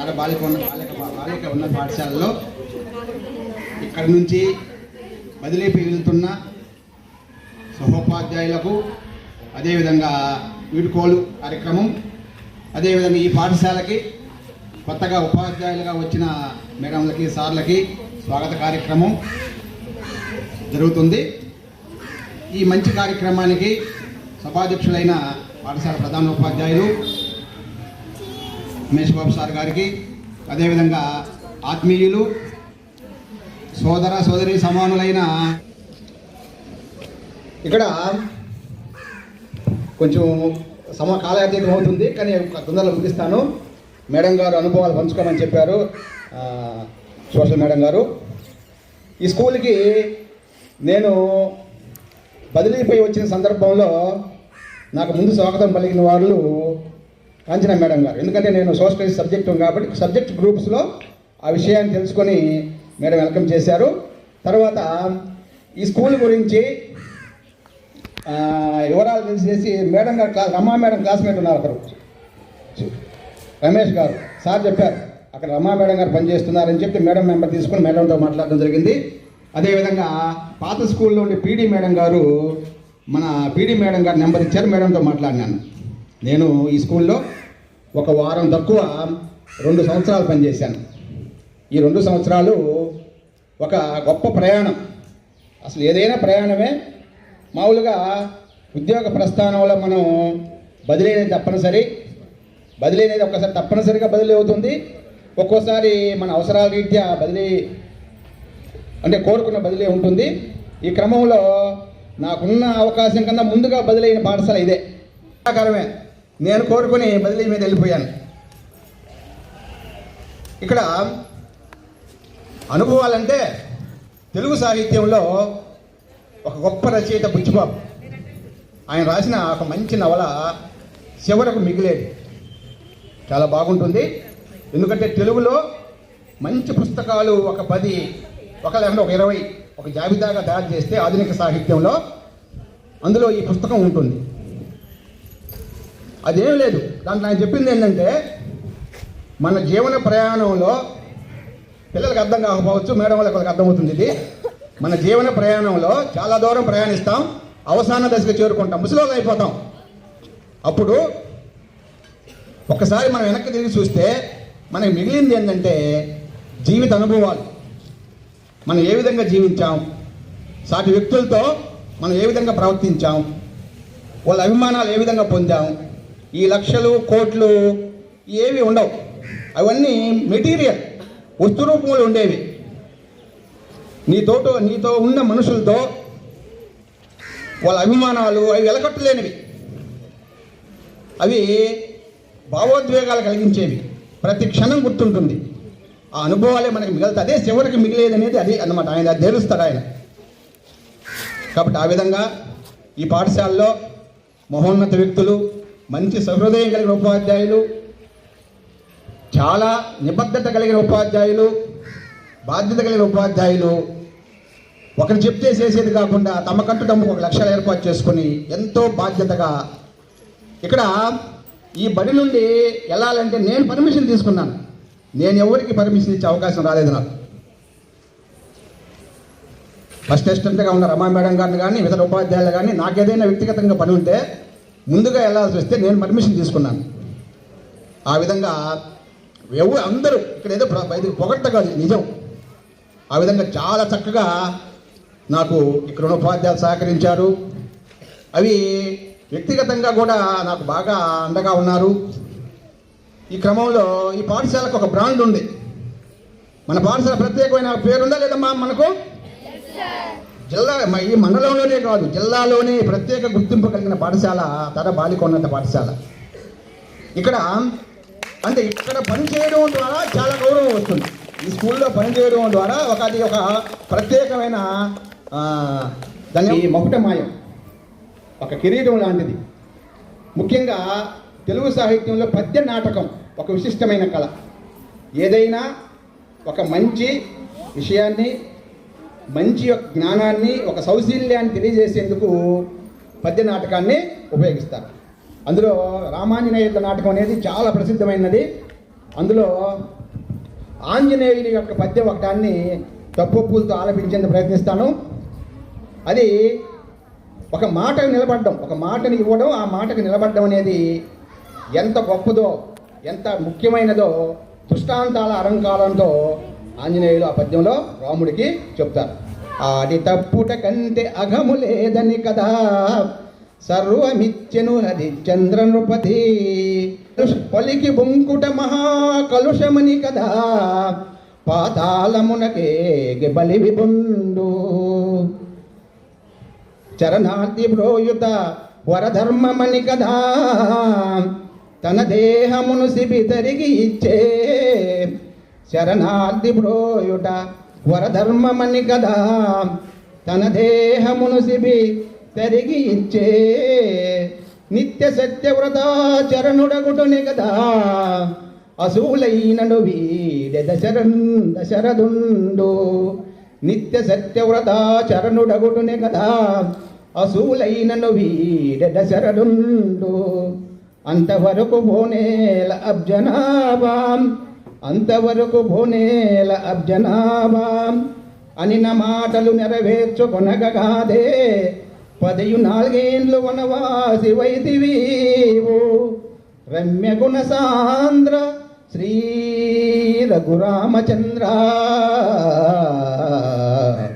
తన బాలిక ఉన్న బాలిక బాలిక ఉన్న పాఠశాలలో ఇక్కడి నుంచి బదిలీపై వెళ్తున్న సహోపాధ్యాయులకు అదేవిధంగా వీడుకోలు కార్యక్రమం అదేవిధంగా ఈ పాఠశాలకి కొత్తగా ఉపాధ్యాయులుగా వచ్చిన మేడంలకి సార్లకి స్వాగత కార్యక్రమం జరుగుతుంది. ఈ మంచి కార్యక్రమానికి సభాధ్యక్షులైన పాఠశాల ప్రధాన ఉపాధ్యాయులు మహేష్ బాబు సార్ గారికి అదేవిధంగా ఆత్మీయులు సోదర సోదరి సమానులైన ఇక్కడ కొంచెం సమ కాలయాతీతం అవుతుంది కానీ తొందరలో ముగిస్తాను. మేడం గారు అనుభవాలు పంచుకోమని చెప్పారు సోషల్ మేడం గారు. ఈ స్కూల్కి నేను బదిలీపై వచ్చిన సందర్భంలో నాకు ముందు స్వాగతం పలికిన వాళ్ళు కాంచన మేడం గారు. ఎందుకంటే నేను సోషల్ సబ్జెక్టు కాబట్టి సబ్జెక్ట్ గ్రూప్స్లో ఆ విషయాన్ని తెలుసుకొని మేడం వెల్కమ్ చేశారు. తర్వాత ఈ స్కూల్ గురించి వివరాలు తెలిసేసి మేడం గారు క్లాస్ రమా మేడం క్లాస్మేట్ ఉన్నారు అక్కడ. రమేష్ గారు సార్ చెప్పారు అక్కడ రమా మేడం గారు పనిచేస్తున్నారని చెప్పి మేడం నెంబర్ తీసుకుని మేడంతో మాట్లాడడం జరిగింది. అదేవిధంగా పాత స్కూల్లో ఉండే పీడీ మేడం గారు మన పీడీ మేడం గారు నెంబర్ ఇచ్చారు మేడంతో మాట్లాడినాను. నేను ఈ స్కూల్లో ఒక వారం తక్కువ రెండు సంవత్సరాలు పనిచేశాను. ఈ రెండు సంవత్సరాలు ఒక గొప్ప ప్రయాణం. అసలు ఏదైనా ప్రయాణమే మామూలుగా ఉద్యోగ ప్రస్థానంలో మనం బదిలీ అనేది తప్పనిసరి. బదిలీ అనేది ఒక్కసారి తప్పనిసరిగా బదిలీ అవుతుంది. ఒక్కోసారి మన అవసరాల రీత్యా బదిలీ అంటే కోరుకున్న బదిలీ ఉంటుంది. ఈ క్రమంలో నాకున్న అవకాశం కన్నా ముందుగా బదిలైన పాఠశాల ఇదే. ఆకారమే నేను కోరుకుని బదిలీ మీద వెళ్ళిపోయాను. ఇక్కడ అనుభవాలంటే తెలుగు సాహిత్యంలో ఒక గొప్ప రచయిత బుచ్చిబాబు. ఆయన రాసిన ఒక మంచి నవల చివరకు మిగిలేది. చాలా బాగుంటుంది. ఎందుకంటే తెలుగులో మంచి పుస్తకాలు ఒక పది ఒక లేకుండా ఒక ఇరవై ఒక జాబితాగా తయారు చేస్తే ఆధునిక సాహిత్యంలో అందులో ఈ పుస్తకం ఉంటుంది. అదేం లేదు. దాంట్లో ఆయన చెప్పింది ఏంటంటే మన జీవన ప్రయాణంలో పిల్లలకు అర్థం కాకపోవచ్చు మేడం వాళ్ళకి వాళ్ళకి అర్థమవుతుంది ఇది. మన జీవన ప్రయాణంలో చాలా దూరం ప్రయాణిస్తాం అవసాన దశకు చేరుకుంటాం ముసలోళ్ళు అయిపోతాం. అప్పుడు ఒక్కసారి మనం వెనక్కి తిరిగి చూస్తే మనకి మిగిలింది ఏంటంటే జీవిత అనుభవాలు. మనం ఏ విధంగా జీవించాం? సాటి వ్యక్తులతో మనం ఏ విధంగా ప్రవర్తించాం? వాళ్ళ అభిమానాలు ఏ విధంగా పొందాం? ఈ లక్షలు కోట్లు ఏవి ఉండవు. అవన్నీ మెటీరియల్ వస్తు రూపంలో ఉండేవి. నీతోటో నీతో ఉన్న మనుషులతో వాళ్ళ అభిమానాలు అవి వెలకట్టలేనివి. అవి భావోద్వేగాలు కలిగించేవి. ప్రతి క్షణం గుర్తుంటుంది. ఆ అనుభవాలే మనకి మిగులుతాయి. అదే చివరికి మిగిలేదనేది అది అన్నమాట. ఆయన అది తెలుస్తాడు ఆయన. కాబట్టి ఆ విధంగా ఈ పాఠశాలలో మహోన్నత వ్యక్తులు మంచి సహృదయం కలిగిన ఉపాధ్యాయులు చాలా నిబద్ధత కలిగిన ఉపాధ్యాయులు బాధ్యత కలిగిన ఉపాధ్యాయులు ఒకరు చెప్తే చేసేది కాకుండా తమకంటూ తమకు ఒక లక్ష్యాలు ఏర్పాటు చేసుకుని ఎంతో బాధ్యతగా ఇక్కడ ఈ బడి నుండి వెళ్ళాలంటే నేను పర్మిషన్ తీసుకున్నాను. నేను ఎవరికి పర్మిషన్ ఇచ్చే అవకాశం రాలేదు నాకు. ఫస్ట్ అసిస్టెంట్గా ఉన్న రమా మేడం గారిని కానీ ఇతర ఉపాధ్యాయులు కానీ నాకు ఏదైనా వ్యక్తిగతంగా పని ఉంటే ముందుగా వెళ్ళాల్సి వస్తే నేను పర్మిషన్ తీసుకున్నాను. ఆ విధంగా ఎవరు అందరూ ఇక్కడ ఏదో బయటకు ఇది పొగట్ట కాదు నిజం. ఆ విధంగా చాలా చక్కగా నాకు ఇక్కడ ఉన్న ఉపాధ్యాయులు సహకరించారు. అవి వ్యక్తిగతంగా కూడా నాకు బాగా అండగా ఉన్నారు. ఈ క్రమంలో ఈ పాఠశాలకు ఒక బ్రాండ్ ఉంది. మన పాఠశాల ప్రత్యేకమైన పేరుందా లేదమ్మా మనకు? జిల్లా మ- ఈ మండలంలోనే కాదు జిల్లాలోనే ప్రత్యేక గుర్తింపు కలిగిన పాఠశాల తర బాలికోన్నత పాఠశాల. ఇక్కడ అంటే ఇక్కడ పనిచేయడం ద్వారా చాలా గౌరవం వస్తుంది. ఈ స్కూల్లో పనిచేయడం ద్వారా ఒక అది ఒక ప్రత్యేకమైన దాని దాన్ని మకుటమాయం ఒక కిరీటం లాంటిది. ముఖ్యంగా తెలుగు సాహిత్యంలో పద్య నాటకం ఒక విశిష్టమైన కళ. ఏదైనా ఒక మంచి విషయాన్ని మంచి యొక్క జ్ఞానాన్ని ఒక సౌశీల్యాన్ని తెలియజేసేందుకు పద్య నాటకాన్ని ఉపయోగిస్తారు. అందులో రామాంజనేయుల నాటకం అనేది చాలా ప్రసిద్ధమైనది. అందులో ఆంజనేయుని యొక్క పద్యం ఒకటాన్ని తప్పులతో ఆలపించేందుకు ప్రయత్నిస్తాను. అది ఒక మాట నిలబడడం ఒక మాటని ఇవ్వడం ఆ మాటకు నిలబడడం అనేది ఎంత గొప్పదో ఎంత ముఖ్యమైనదో దృష్టాంతాల అలంకారంతో ఆంజనేయులు ఆ పద్యంలో రాముడికి చెప్తారు. ఆడి తప్పుట కంటే అఘము లేదని కదా. సర్వమిచ్చెను చంద్ర నృపతి పలికి బొంకుట మహాకలుషమని కదా. పాతాళమునకే బలి విబుండు చరణార్థి బ్రోయుత వరధర్మమని కదా. తన దేహమును సిబి తరిగి ఇచ్చే శరణార్థి బ్రోయుట వరధర్మమని కదా. తన దేహమును సిబి తరిగి ఇచ్చే నిత్య సత్యవ్రత చరణుడగుటుని కదా. అసూలైనడు వీడె దశరన్ దశరథుండు. నిత్య సత్యవ్రత చరణుడగుటునే కదా. అసూలైనను వీడె దశరథుండు. అంతవరకు పోనేల అబ్జనాభాం. అంతవరకు భోనేల అబ్జనాభాం అనిన మాటలు నెరవేర్చుకొనగగాదే పదయు నాలుగేండ్లు వనవాసి వైదివీవు రమ్య గుణ సాంద్ర శ్రీ రఘురామచంద్ర.